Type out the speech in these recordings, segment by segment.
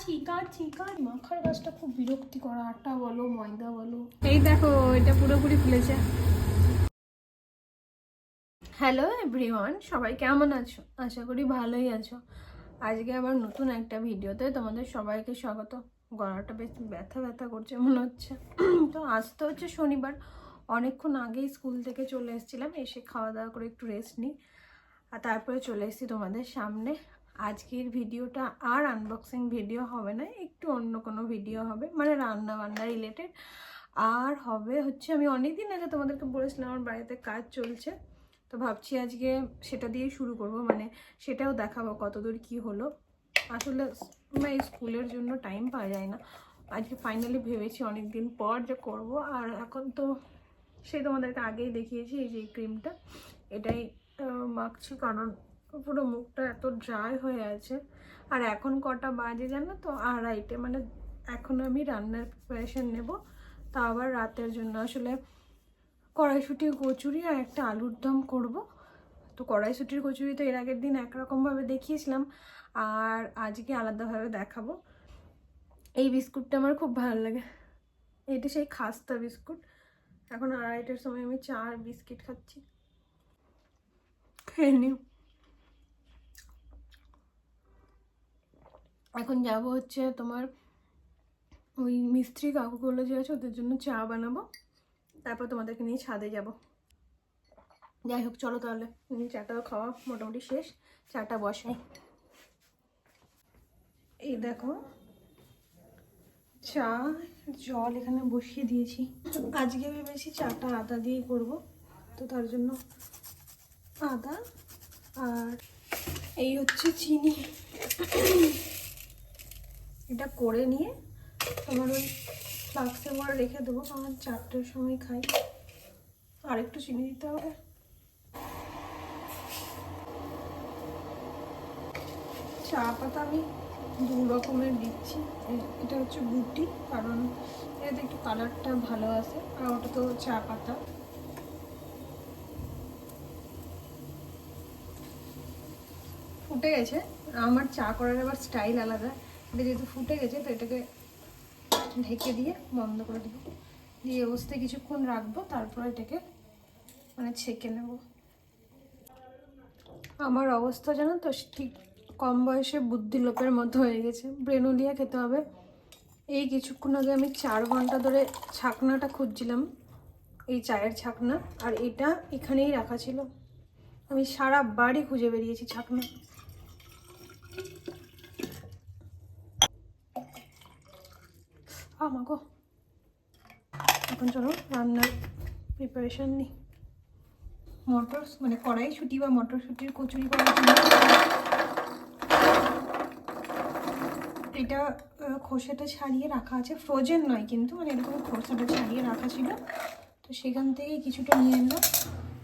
কাটছি কাটছি মাখার গাছটা খুব বিরক্তি করা আটা বলো ময়দা বলো এই দেখো এটা পুরোপুরি ফুলেছে হ্যালো এভরিওয়ান সবাই কেমন আছো আশা করি ভালোই আছো আজকে আবার নতুন একটা ভিডিওতে তোমাদের সবাইকে স্বাগত গলাটা বেশ ব্যথা ব্যথা করছে মনে হচ্ছে তো আজ তো হচ্ছে শনিবার অনেকক্ষণ আগেই স্কুল থেকে চলে এসেছিলাম এসে খাওয়া দাওয়া করে একটু রেস্ট নিই আর তারপরে চলে এসেছি তোমাদের সামনে আজকের ভিডিওটা আর আনবক্সিং ভিডিও হবে না একটু অন্য কোনো ভিডিও হবে মানে রান্না বান্না রিলেটেড আর হবে হচ্ছে আমি অনেক দিন আগে তোমাদেরকে বলেছিলাম আমার বাড়িতে কাজ চলছে তো ভাবছি আজকে সেটা দিয়ে শুরু করব মানে সেটাও দেখাবো কতদূর কি হলো আসলে মানে স্কুলের জন্য টাইম পাওয়া যায় না আজকে ফাইনালি ভেবেছি অনেক দিন পর যে করব আর এখন তো সেই তোমাদেরকে আগেই দেখিয়েছি এই যে ক্রিমটা এটাই মাখছি কারণ পুরো মুখটা এত ড্রাই হয়ে আছে আর এখন কটা বাজে জানো তো আড়াইটে মানে এখন আমি রান্নার প্রিপারেশন নেব তা আবার রাতের জন্য আসলে কড়াইশুটি কচুরি আর একটা আলুর দম করব তো কড়াইশুটির কচুরি তো এর আগের দিন একরকমভাবে দেখিয়েছিলাম আর আজকে আলাদাভাবে দেখাবো এই বিস্কুটটা আমার খুব ভালো লাগে এটা সেই খাস্তা বিস্কুট এখন আড়াইটার সময় আমি চার বিস্কিট খাচ্ছি খেয়ে নিও এখন যাব হচ্ছে তোমার ওই মিস্ত্রি কাকুগুলো যে আছে ওদের জন্য চা বানাবো তারপর তোমাদেরকে নিয়ে ছাদে যাব যাই হোক চলো তাহলে চাটাও খাওয়া মোটামুটি শেষ চাটা বসাই এই দেখো চা জল এখানে বসিয়ে দিয়েছি আজকে ভেবেছি চাটা আদা দিয়ে করব তো তার জন্য আদা আর এই হচ্ছে চিনি এটা করে নিয়ে তোমার ওই বাক্সে করে রেখে দেবো কারণ চারটের সময় খাই আর একটু চিনি দিতে হবে চা পাতা আমি দু রকমের দিচ্ছি এটা হচ্ছে গুটি কারণ এতে একটু কালারটা ভালো আছে আর ওটা তো চা পাতা ফুটে গেছে আমার চা করার আবার স্টাইল আলাদা এটা যেহেতু ফুটে গেছে তো এটাকে ঢেকে দিয়ে বন্ধ করে দেবো দিয়ে অবস্থায় কিছুক্ষণ রাখবো তারপর এটাকে মানে ছেঁকে নেব আমার অবস্থা জানো তো ঠিক কম বয়সে বুদ্ধিলোপের মতো হয়ে গেছে ব্রেনোলিয়া খেতে হবে এই কিছুক্ষণ আগে আমি চার ঘন্টা ধরে ছাকনাটা খুঁজছিলাম এই চায়ের ছাকনা আর এটা এখানেই রাখা ছিল আমি সারা বাড়ি খুঁজে বেরিয়েছি ছাকনা মাগো এখন চলো রান্নার প্রিপারেশান নিই মটর মানে কড়াইশুটি বা মটরশুটির কচুরি করার জন্য এটা খোসাটা ছাড়িয়ে রাখা আছে ফ্রোজেন নয় কিন্তু মানে এরকম খোসাটা ছাড়িয়ে রাখা ছিল তো সেখান থেকে কিছুটা নিয়ে এলাম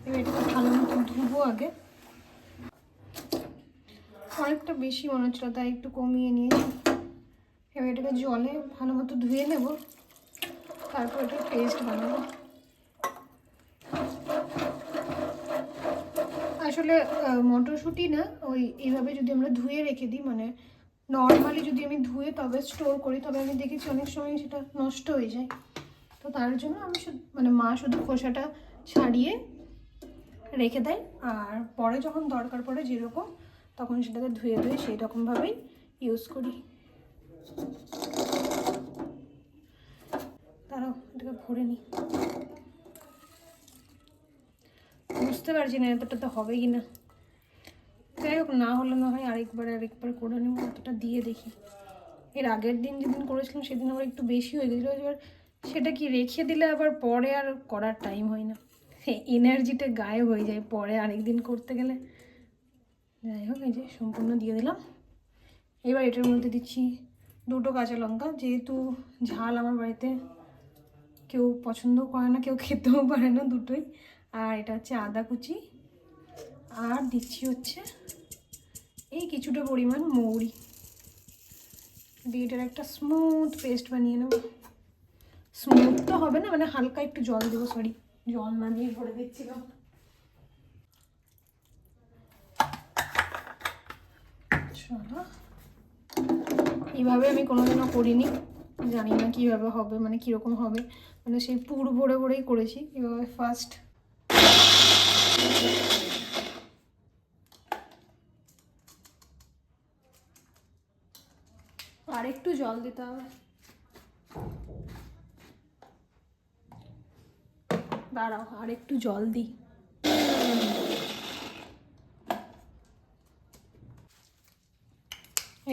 এবার এটাকে ভালো মতো ধুবো আগে অনেকটা বেশি মনে হচ্ছিলো তাই একটু কমিয়ে নিয়েছি এবার এটাকে জলে ভালো মতো ধুয়ে নেব তারপর এটা পেস্ট বানাবো আসলে মটরশুঁটি না ওই এইভাবে যদি আমরা ধুয়ে রেখে দিই মানে নর্মালি যদি আমি ধুয়ে তবে স্টোর করি তবে আমি দেখেছি অনেক সময় সেটা নষ্ট হয়ে যায় তো তার জন্য আমি মানে মা শুধু খোসাটা ছাড়িয়ে রেখে দেয় আর পরে যখন দরকার পড়ে যেরকম তখন সেটাকে ধুয়ে ধুয়ে সেই রকমভাবেই ইউজ করি দাঁড়াও এটাকে ভরে নি বুঝতে পারছি না এতটা তো হবে কি না যাই হোক না হলে না হয় আরেকবার আরেকবার করে নেব এতটা দিয়ে দেখি এর আগের দিন যেদিন করেছিলাম সেদিন আবার একটু বেশি হয়ে গেছিলো এবার সেটা কি রেখে দিলে আবার পরে আর করার টাইম হয় না এনার্জিটা গায়ে হয়ে যায় পরে আরেকদিন করতে গেলে যাই হোক এই যে সম্পূর্ণ দিয়ে দিলাম এবার এটার মধ্যে দিচ্ছি দুটো কাঁচা লঙ্কা যেহেতু ঝাল আমার বাড়িতে কেউ পছন্দ করে না কেউ খেতেও পারে না দুটোই আর এটা হচ্ছে আদা কুচি আর দিচ্ছি হচ্ছে এই কিছুটা পরিমাণ মৌরি দিয়ে এটার একটা স্মুথ পেস্ট বানিয়ে নেব স্মুথ তো হবে না মানে হালকা একটু জল দেবো সরি জল না দিয়ে ভরে দিচ্ছিলাম চলো এইভাবে আমি কোনোদিনও করিনি জানি না কীভাবে হবে মানে কীরকম হবে মানে সেই পুর ভরে ভরেই করেছি এভাবে ফার্স্ট আর একটু জল দিতে হবে দাঁড়াও আর একটু জল দিই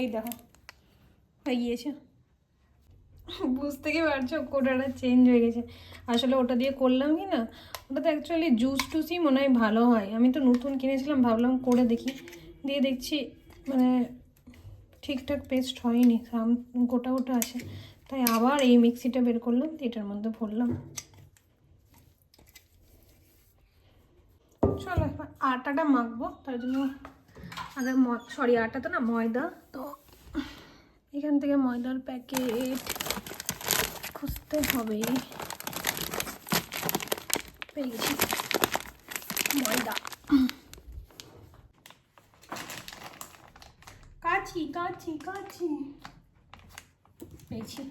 এই দেখো হয়ে গিয়েছে বুঝতে কি পারছো কোটাটা চেঞ্জ হয়ে গেছে আসলে ওটা দিয়ে করলাম কি না ওটাতে অ্যাকচুয়ালি জুস টুসই মনে হয় ভালো হয় আমি তো নতুন কিনেছিলাম ভাবলাম করে দেখি দিয়ে দেখছি মানে ঠিকঠাক পেস্ট হয়নি সাম গোটা গোটা আছে তাই আবার এই মিক্সিটা বের করলাম এটার মধ্যে ভরলাম চলো একবার আটাটা মাখবো তার জন্য আগে সরি আটা তো না ময়দা তো এখান থেকে ময়দার প্যাকেট খুঁজতে হবে ময়দা কাছি কাছি কাছি পেয়েছি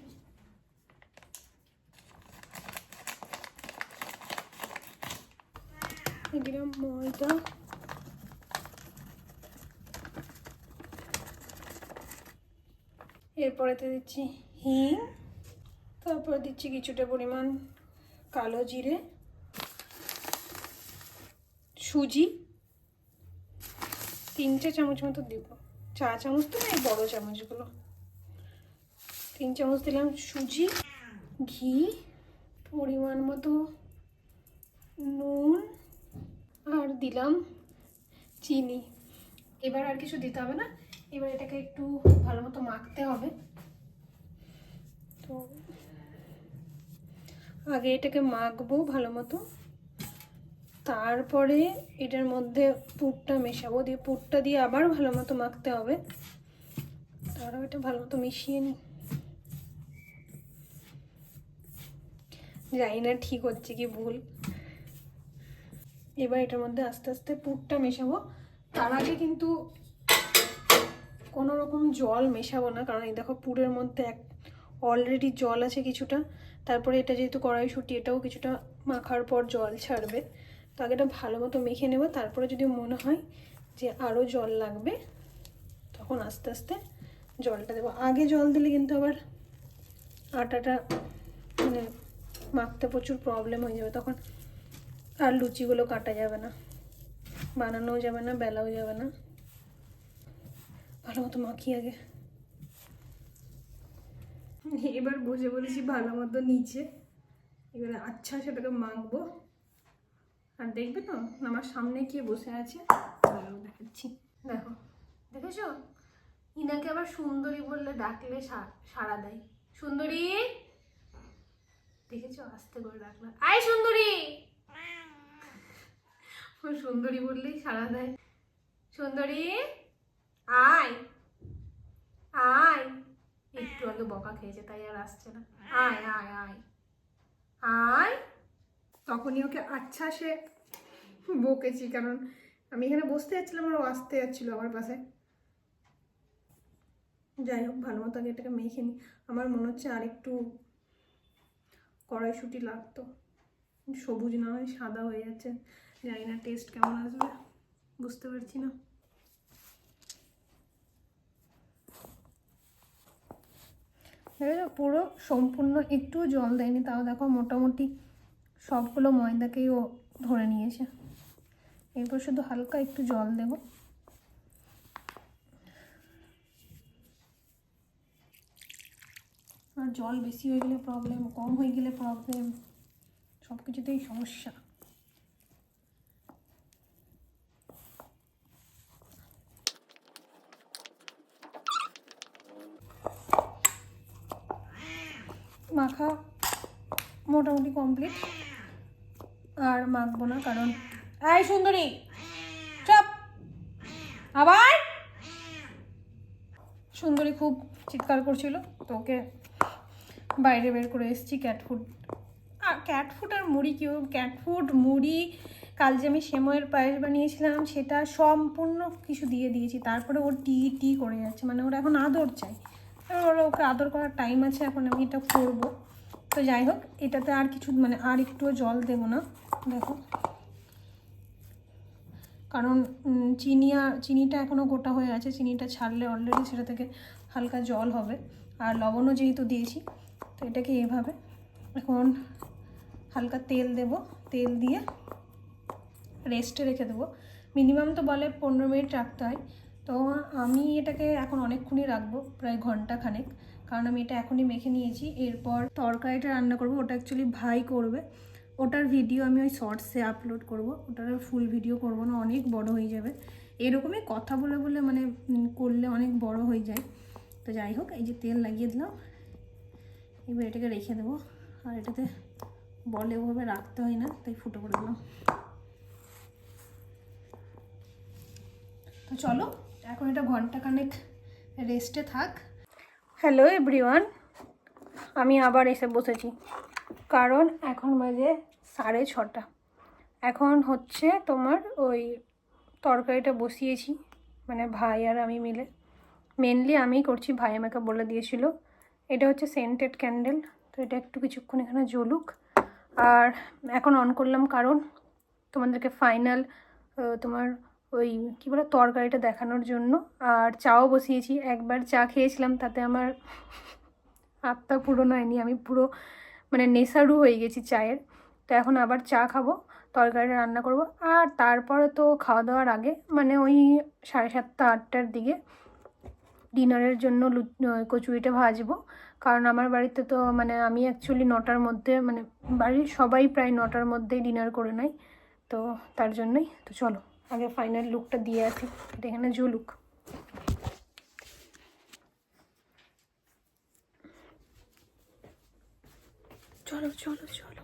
এগুলো ময়দা এরপরেতে দিচ্ছি হিং তারপরে দিচ্ছি কিছুটা পরিমাণ কালো জিরে সুজি তিনটে চামচ মতো দিব চা চামচ তো এই বড় চামচগুলো তিন চামচ দিলাম সুজি ঘি পরিমাণ মতো নুন আর দিলাম চিনি এবার আর কিছু দিতে হবে না এবার এটাকে একটু ভালো মতো মাখতে হবে তো আগে এটাকে মাখবো ভালো মতো তারপরে এটার মধ্যে পুরটা মেশাবো দিয়ে পুরটা দিয়ে আবার ভালো মতো মাখতে হবে তারও এটা ভালো মতো মিশিয়ে নিই জানি না ঠিক হচ্ছে কি ভুল এবার এটার মধ্যে আস্তে আস্তে পুরটা মেশাবো তার আগে কিন্তু কোনো রকম জল মেশাবো না কারণ এই দেখো পুরের মধ্যে এক অলরেডি জল আছে কিছুটা তারপরে এটা যেহেতু কড়াইশুটি এটাও কিছুটা মাখার পর জল ছাড়বে তো আগে এটা ভালো মতো মেখে নেবো তারপরে যদি মনে হয় যে আরও জল লাগবে তখন আস্তে আস্তে জলটা দেবো আগে জল দিলে কিন্তু আবার আটাটা মানে মাখতে প্রচুর প্রবলেম হয়ে যাবে তখন আর লুচিগুলো কাটা যাবে না বানানোও যাবে না বেলাও যাবে না ভালো মতো মাখি আগে এবার বসে বলেছি ভালো মতো নিচে এবারে আচ্ছা সেটাকে মাখবো আর দেখবে তো আমার সামনে কে বসে আছে দেখাচ্ছি দেখো দেখেছো ইনাকে আবার সুন্দরী বললে ডাকলে সারা দেয় সুন্দরী দেখেছো আস্তে করে ডাকলাম আয় সুন্দরী সুন্দরী বললেই সারা দেয় সুন্দরী আয় আয় একটু আগে বকা খেয়েছে তাই আর আসছে না আয় আয় আয় আয় তখনই ওকে আচ্ছা সে বকেছি কারণ আমি এখানে বসতে যাচ্ছিলাম আর ও আসতে যাচ্ছিলো আমার পাশে যাই হোক ভালো মতো আগে এটাকে মেখে নি আমার মনে হচ্ছে আর একটু কড়াইশুটি লাগতো সবুজ না হয় সাদা হয়ে যাচ্ছে জানি না টেস্ট কেমন আসবে বুঝতে পারছি না পুরো সম্পূর্ণ একটু জল দেয়নি তাও দেখো মোটামুটি সবগুলো ময়দাকেই ও ধরে নিয়েছে এরপর শুধু হালকা একটু জল দেব আর জল বেশি হয়ে গেলে প্রবলেম কম হয়ে গেলে প্রবলেম সব কিছুতেই সমস্যা কমপ্লিট আর মাখবো না কারণ এই সুন্দরী চপ আবার সুন্দরী খুব চিৎকার করছিল তো ওকে বাইরে বের করে এসেছি ক্যাট ফুড আর ক্যাট ফুড আর মুড়ি কেউ ক্যাট ফুড মুড়ি কাল যে আমি সেময়ের পায়েস বানিয়েছিলাম সেটা সম্পূর্ণ কিছু দিয়ে দিয়েছি তারপরে ওর টি টি করে যাচ্ছে মানে ওর এখন আদর চাই ওর ওকে আদর করার টাইম আছে এখন আমি এটা করবো তো যাই হোক এটাতে আর কিছু মানে আর একটুও জল দেব না দেখো কারণ চিনি আর চিনিটা এখনও গোটা হয়ে আছে চিনিটা ছাড়লে অলরেডি সেটা থেকে হালকা জল হবে আর লবণও যেহেতু দিয়েছি তো এটাকে এভাবে এখন হালকা তেল দেব তেল দিয়ে রেস্টে রেখে দেবো মিনিমাম তো বলে পনেরো মিনিট রাখতে হয় তো আমি এটাকে এখন অনেকক্ষণই রাখবো প্রায় ঘন্টা খানেক কারণ আমি এটা এখনই মেখে নিয়েছি এরপর তরকারিটা রান্না করব ওটা অ্যাকচুয়ালি ভাই করবে ওটার ভিডিও আমি ওই শর্টসে আপলোড করব ওটার ফুল ভিডিও করব না অনেক বড় হয়ে যাবে এরকমই কথা বলে বলে মানে করলে অনেক বড় হয়ে যায় তো যাই হোক এই যে তেল লাগিয়ে দিলাম এবার এটাকে রেখে দেবো আর এটাতে বলে ওভাবে রাখতে হয় না তাই ফুটো করে দিলাম তো চলো এখন এটা ঘন্টা কানেক রেস্টে থাক হ্যালো এভরিওয়ান আমি আবার এসে বসেছি কারণ এখন বাজে সাড়ে ছটা এখন হচ্ছে তোমার ওই তরকারিটা বসিয়েছি মানে ভাই আর আমি মিলে মেনলি আমি করছি ভাই আমাকে বলে দিয়েছিল এটা হচ্ছে সেন্টেড ক্যান্ডেল তো এটা একটু কিছুক্ষণ এখানে জ্বলুক আর এখন অন করলাম কারণ তোমাদেরকে ফাইনাল তোমার ওই কী বলে তরকারিটা দেখানোর জন্য আর চাও বসিয়েছি একবার চা খেয়েছিলাম তাতে আমার আত্মা পুরো হয়নি আমি পুরো মানে নেশারু হয়ে গেছি চায়ের তো এখন আবার চা খাবো তরকারিটা রান্না করব আর তারপরে তো খাওয়া দাওয়ার আগে মানে ওই সাড়ে সাতটা আটটার দিকে ডিনারের জন্য কচুরিটা ভাজবো কারণ আমার বাড়িতে তো মানে আমি অ্যাকচুয়ালি নটার মধ্যে মানে বাড়ির সবাই প্রায় নটার মধ্যেই ডিনার করে নেয় তো তার জন্যই তো চলো আগে ফাইনাল লুকটা দিয়ে আসি এটা এখানে জলুক চলো চলো চলো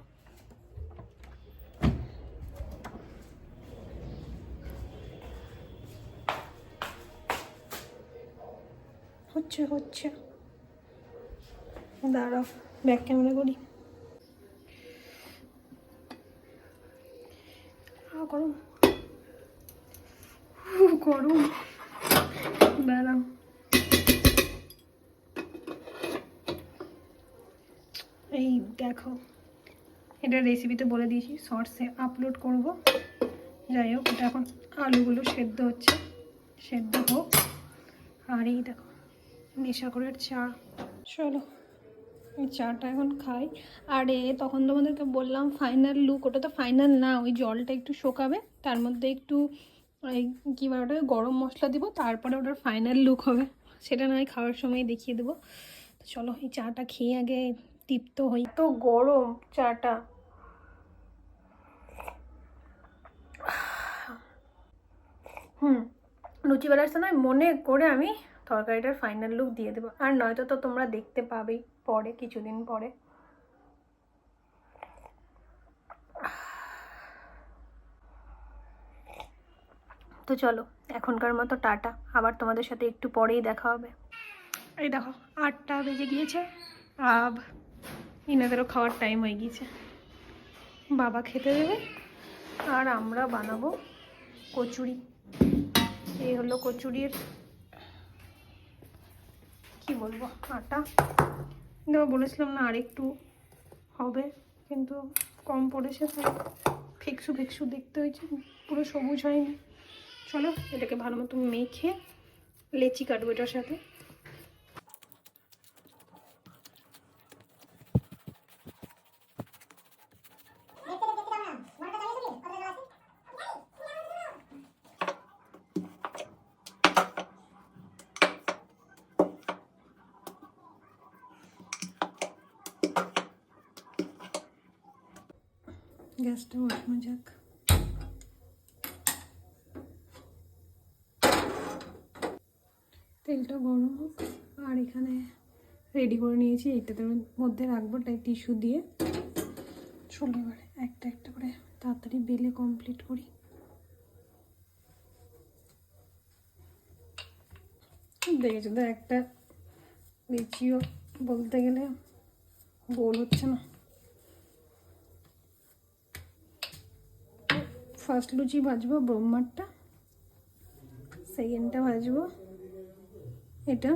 হচ্ছে হচ্ছে দাঁড়াও ব্যাক ক্যামেরা করি গরম গরম দাঁড়াও এই দেখো এটা রেসিপিতে বলে দিয়েছি শর্টসে আপলোড করব যাই হোক এটা এখন আলুগুলো সেদ্ধ হচ্ছে সেদ্ধ হোক আর এই দেখো নেশাকরের চা চলো চাটা এখন খাই আর এ তখন তোমাদেরকে বললাম ফাইনাল লুক ওটা তো ফাইনাল না ওই জলটা একটু শোকাবে তার মধ্যে একটু এই কি ওটা গরম মশলা দিব তারপরে ওটার ফাইনাল লুক হবে সেটা নয় খাওয়ার সময় দেখিয়ে দেবো চলো এই চাটা খেয়ে আগে তৃপ্ত হই তো গরম চাটা হুম লুচি বেলার সময় মনে করে আমি তরকারিটার ফাইনাল লুক দিয়ে দেবো আর নয়তো তো তোমরা দেখতে পাবেই পরে কিছুদিন পরে তো চলো এখনকার মতো টাটা আবার তোমাদের সাথে একটু পরেই দেখা হবে এই দেখো আটটা বেজে গিয়েছে আব ইনাদেরও খাওয়ার টাইম হয়ে গিয়েছে বাবা খেতে দেবে আর আমরা বানাবো কচুরি এই হলো কচুরির কি বলবো আটা দেওয়া বলেছিলাম না আর একটু হবে কিন্তু কম পড়েছে তাই ফিক্সু ফেকসু দেখতে হয়েছে পুরো সবুজ হয়নি চলো এটাকে ভালো মতো মেখে লেচি কাটবো এটার সাথে এখানে রেডি করে নিয়েছি এইটাতে মধ্যে রাখবো তাই টিস্যু দিয়ে চলে এবারে একটা একটা করে তাড়াতাড়ি বেলে কমপ্লিট করি দেখেছো তো একটা বেচিও বলতে গেলে গোল হচ্ছে না ফার্স্ট লুচি ভাজবো ব্রহ্মারটা সেকেন্ডটা ভাজবো এটা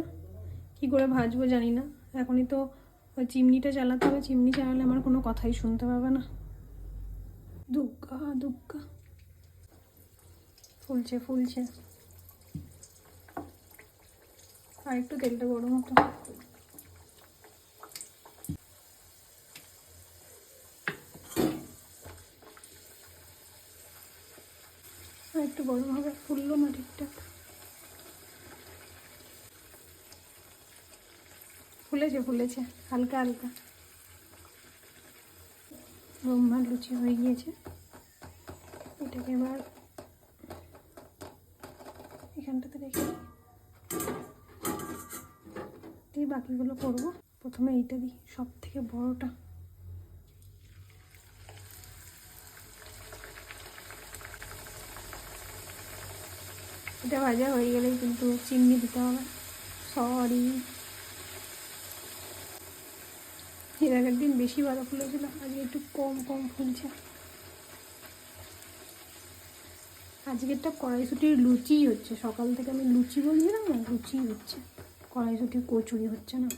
কি করে ভাজবো জানি না এখনই তো চিমনিটা চালাতে হবে চিমনি চালালে আমার কোনো কথাই শুনতে পাবে না দুগ্গা দুগ্গা ফুলছে ফুলছে আর একটু তেলটা গরম হতো একটু গরম হবে ফুললো না ঠিকঠাক ফুলেছে ফুলেছে হালকা হালকা ব্রহ্মা লুচি হয়ে গিয়েছে এটাকে এবার এখানটাতে রেখে দিয়ে বাকিগুলো করব প্রথমে এইটা দিই সব থেকে বড়টা এটা ভাজা হয়ে গেলেই কিন্তু চিমনি দিতে হবে সরি এর আগের দিন বেশি ভালো ফুলেছিল আজকে একটু কম কম ফুলছে আজকেরটা কড়াইশুটির লুচি হচ্ছে সকাল থেকে আমি লুচি বলছিলাম না লুচি হচ্ছে কড়াইশুটি কচুরি হচ্ছে না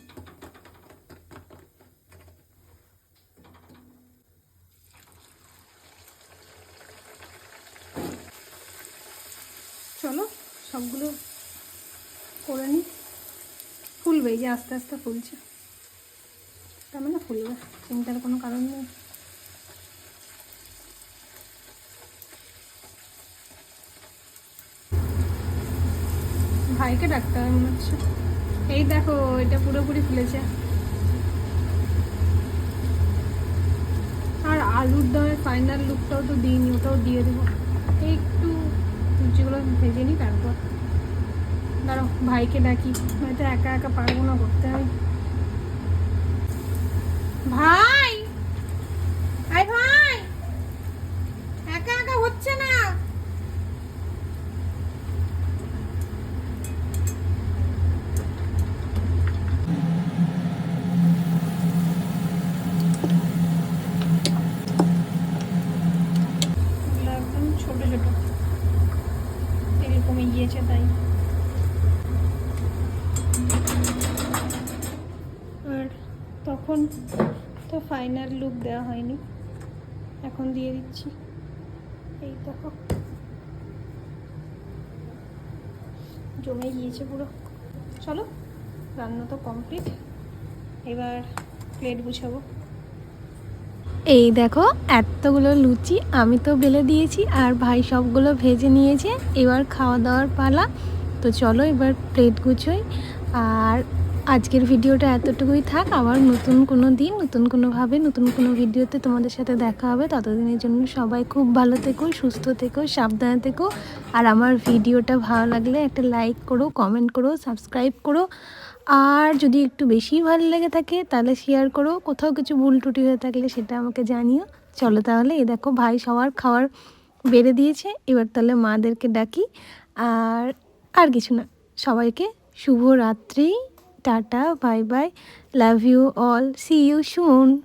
চলো সবগুলো করে নিই ফুলবে যে আস্তে আস্তে ফুলছে তার না ফুলবে চিন্তার কোনো কারণ নেই ভাইকে ডাকতে হবে মনে হচ্ছে এই দেখো এটা পুরোপুরি ফুলেছে আর আলুর দমের ফাইনাল লুকটাও তো দিইনি ওটাও দিয়ে দেবো একটু লুচিগুলো ভেজে নিই তারপর ধরো ভাইকে ডাকি হয়তো একা একা পারবো না করতে আমি ভাই আই ভাই একা একা হচ্ছে না ছোট ছোট এরকমই গিয়েছে তাই আর তখন তো ফাইনাল লুক দেওয়া হয়নি এখন দিয়ে দিচ্ছি এই দেখো জমে গিয়েছে পুরো চলো রান্না তো কমপ্লিট এবার প্লেট গুছাবো এই দেখো এতগুলো লুচি আমি তো বেলে দিয়েছি আর ভাই সবগুলো ভেজে নিয়েছে এবার খাওয়া দাওয়ার পালা তো চলো এবার প্লেট গুছোই আর আজকের ভিডিওটা এতটুকুই থাক আবার নতুন কোনো দিন নতুন কোনোভাবে নতুন কোনো ভিডিওতে তোমাদের সাথে দেখা হবে ততদিনের জন্য সবাই খুব ভালো থেকো সুস্থ থেকো সাবধানে থেকো আর আমার ভিডিওটা ভালো লাগলে একটা লাইক করো কমেন্ট করো সাবস্ক্রাইব করো আর যদি একটু বেশি ভালো লেগে থাকে তাহলে শেয়ার করো কোথাও কিছু ভুল টুটি হয়ে থাকলে সেটা আমাকে জানিও চলো তাহলে এ দেখো ভাই সবার খাওয়ার বেড়ে দিয়েছে এবার তাহলে মাদেরকে ডাকি আর আর কিছু না সবাইকে শুভ Tata, bye bye. Love you all. See you soon.